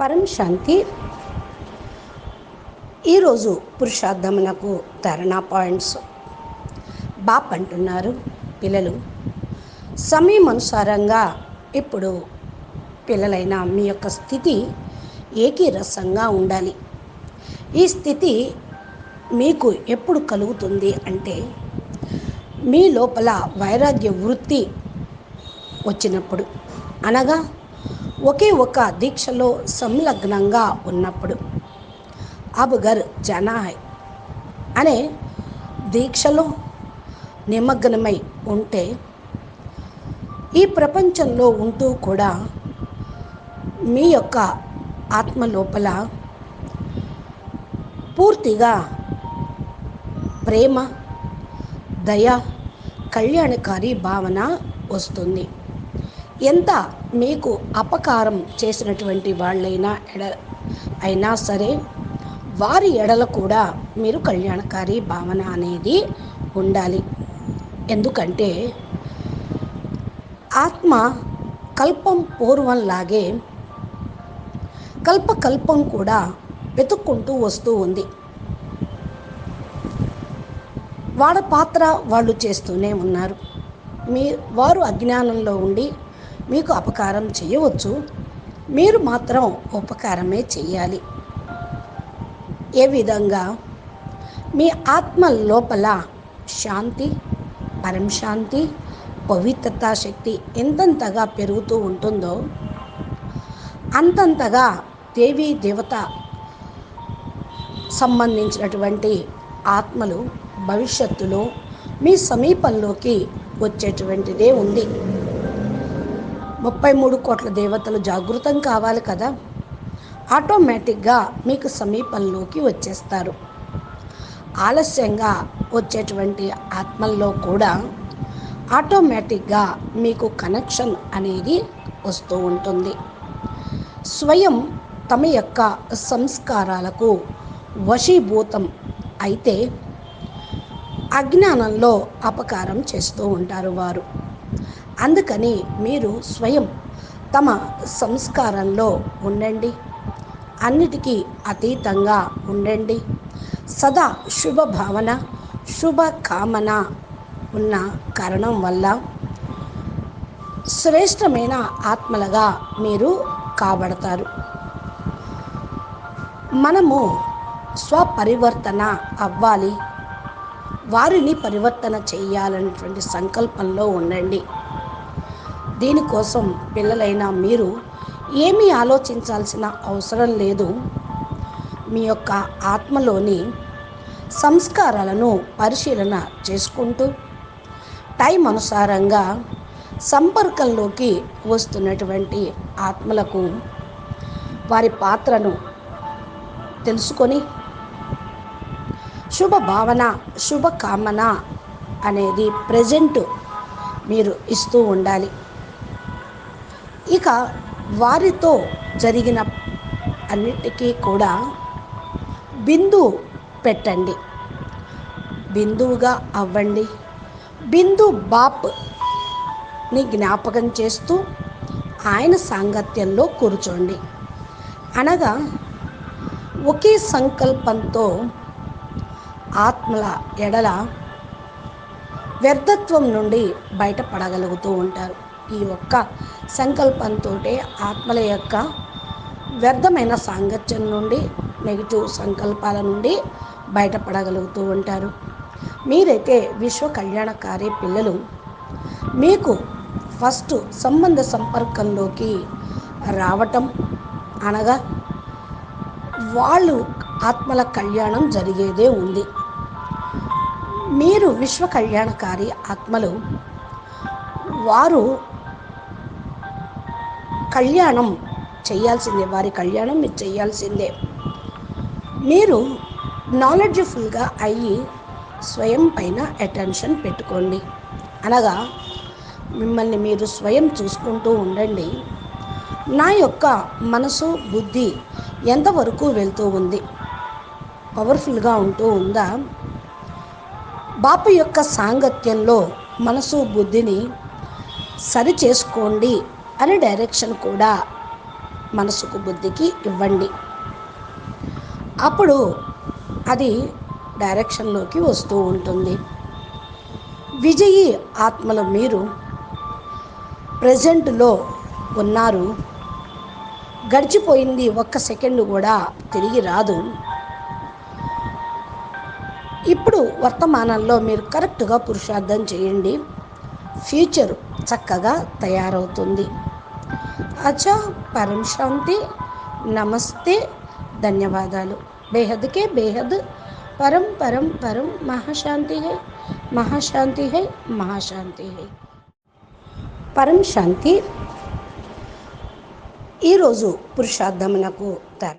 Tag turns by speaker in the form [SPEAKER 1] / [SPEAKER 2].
[SPEAKER 1] పరం శాంతి. ఈరోజు పురుషార్థమునకు ధారణా పాయింట్స్. బాప్ అంటున్నారు పిల్లలు. సమయం అనుసారంగా ఇప్పుడు పిల్లలైన మీ యొక్క స్థితి ఏకీరసంగా ఉండాలి. ఈ స్థితి మీకు ఎప్పుడు కలుగుతుంది అంటే మీ లోపల వైరాగ్య వృత్తి వచ్చినప్పుడు. అనగా ఒకే ఒక దీక్షలో సంలగ్నంగా ఉన్నప్పుడు అబుగర్ జనాహ్ అనే దీక్షలో నిమగ్నమై ఉంటే ఈ ప్రపంచంలో ఉంటూ కూడా మీ యొక్క ఆత్మ లోపల పూర్తిగా ప్రేమ దయ కళ్యాణకారి భావన వస్తుంది. ఎంత మీకు అపకారం చేసినటువంటి వాళ్ళైనా ఎడ అయినా సరే వారి ఎడల కూడా మీరు కళ్యాణకారి భావన అనేది ఉండాలి. ఎందుకంటే ఆత్మ కల్పం పూర్వంలాగే కల్పకల్పం కూడా వెతుక్కుంటూ వస్తూ ఉంది. వాళ్ళ పాత్ర వాళ్ళు చేస్తూనే ఉన్నారు. మీ వారు అజ్ఞానంలో ఉండి మీకు అపకారం చేయవచ్చు. మీరు మాత్రం ఉపకారమే చేయాలి. ఏ విధంగా? మీ ఆత్మ లోపల శాంతి పరంశాంతి పవిత్రత శక్తి ఎంతంతగా పెరుగుతూ ఉంటుందో అంతంతగా దేవీ దేవత సంబంధించినటువంటి ఆత్మలు భవిష్యత్తులో మీ సమీపంలోకి వచ్చేటువంటిదే ఉంది. ముప్పై మూడు కోట్ల దేవతలు జాగృతం కావాలి కదా? ఆటోమేటిక్గా మీకు సమీపంలోకి వచ్చేస్తారు. ఆలస్యంగా వచ్చేటువంటి ఆత్మల్లో కూడా ఆటోమేటిక్గా మీకు కనెక్షన్ అనేది వస్తూ ఉంటుంది. స్వయం తమ యొక్క సంస్కారాలకు వశీభూతం అయితే అజ్ఞానంలో అపకారం చేస్తూ ఉంటారు వారు. అందుకని మీరు స్వయం తమ సంస్కారంలో ఉండండి. అన్నిటికీ అతీతంగా ఉండండి. సదా శుభ భావన శుభ కామన ఉన్న కారణం వల్ల శ్రేష్టమైన ఆత్మలుగా మీరు కాబడతారు. మనము స్వపరివర్తన అవ్వాలి. వారిని పరివర్తన చేయాలనేటువంటి సంకల్పంలో ఉండండి. దీనికోసం పిల్లలైన మీరు ఏమీ ఆలోచించాల్సిన అవసరం లేదు. మీ యొక్క ఆత్మలోని సంస్కారాలను పరిశీలన చేసుకుంటూ టైం అనుసారంగా సంపర్కంలోకి వస్తున్నటువంటి ఆత్మలకు వారి పాత్రను తెలుసుకొని శుభ భావన శుభకామన అనేది ప్రజెంట్ మీరు ఇస్తూ ఉండాలి. ఇక వారితో జరిగిన అన్నిటికీ కూడా బిందు పెట్టండి. బిందువుగా అవ్వండి. బిందు బాప్ని జ్ఞాపకం చేస్తూ ఆయన సాంగత్యంలో కూర్చోండి. అనగా ఒకే సంకల్పంతో ఆత్మల ఎడల వ్యర్థత్వం నుండి బయటపడగలుగుతూ ఉంటారు. ఈ ఒక్క సంకల్పంతో ఆత్మల యొక్క వ్యర్థమైన సాంగత్యం నుండి నెగిటివ్ సంకల్పాల నుండి బయటపడగలుగుతూ ఉంటారు. మీరైతే విశ్వ కళ్యాణకారి పిల్లలు మీకు ఫస్ట్ సంబంధ సంపర్కంలోకి రావటం అనగా వాళ్ళు ఆత్మల కళ్యాణం జరిగేదే ఉంది. మీరు విశ్వ కళ్యాణకారి ఆత్మలు వారు కళ్యాణం చేయాల్సిందే వారి కళ్యాణం మీరు చేయాల్సిందే. మీరు నాలెడ్జ్ఫుల్గా అయ్యి స్వయం పైన అటెన్షన్ పెట్టుకోండి. అనగా మిమ్మల్ని మీరు స్వయం చూసుకుంటూ ఉండండి. నా యొక్క మనసు బుద్ధి ఎంతవరకు వెళ్తూ ఉంది? పవర్ఫుల్గా ఉంటూ ఉందా? బాపు యొక్క సాంగత్యంలో మనసు బుద్ధిని సరి చేసుకోండి. అని డైరెక్షన్ కూడా మనసుకు బుద్ధికి ఇవ్వండి. అప్పుడు అది డైరెక్షన్లోకి వస్తూ ఉంటుంది. విజయి ఆత్మలు మీరు ప్రజెంట్లో ఉన్నారు. గడిచిపోయింది ఒక్క సెకండ్ కూడా తిరిగి రాదు. ఇప్పుడు వర్తమానంలో మీరు కరెక్ట్గా పురుషార్థం చేయండి. ఫ్యూచర్ చక్కగా తయారవుతుంది. అచ్చా పరం శాంతి నమస్తే ధన్యవాదాలు. బేహద్కే బేహద్ పరం పరం పరం మహాశాంతి హై మహాశాంతి హై మహాశాంతి హై పరం శాంతి. ఈరోజు పురుషార్థమునకు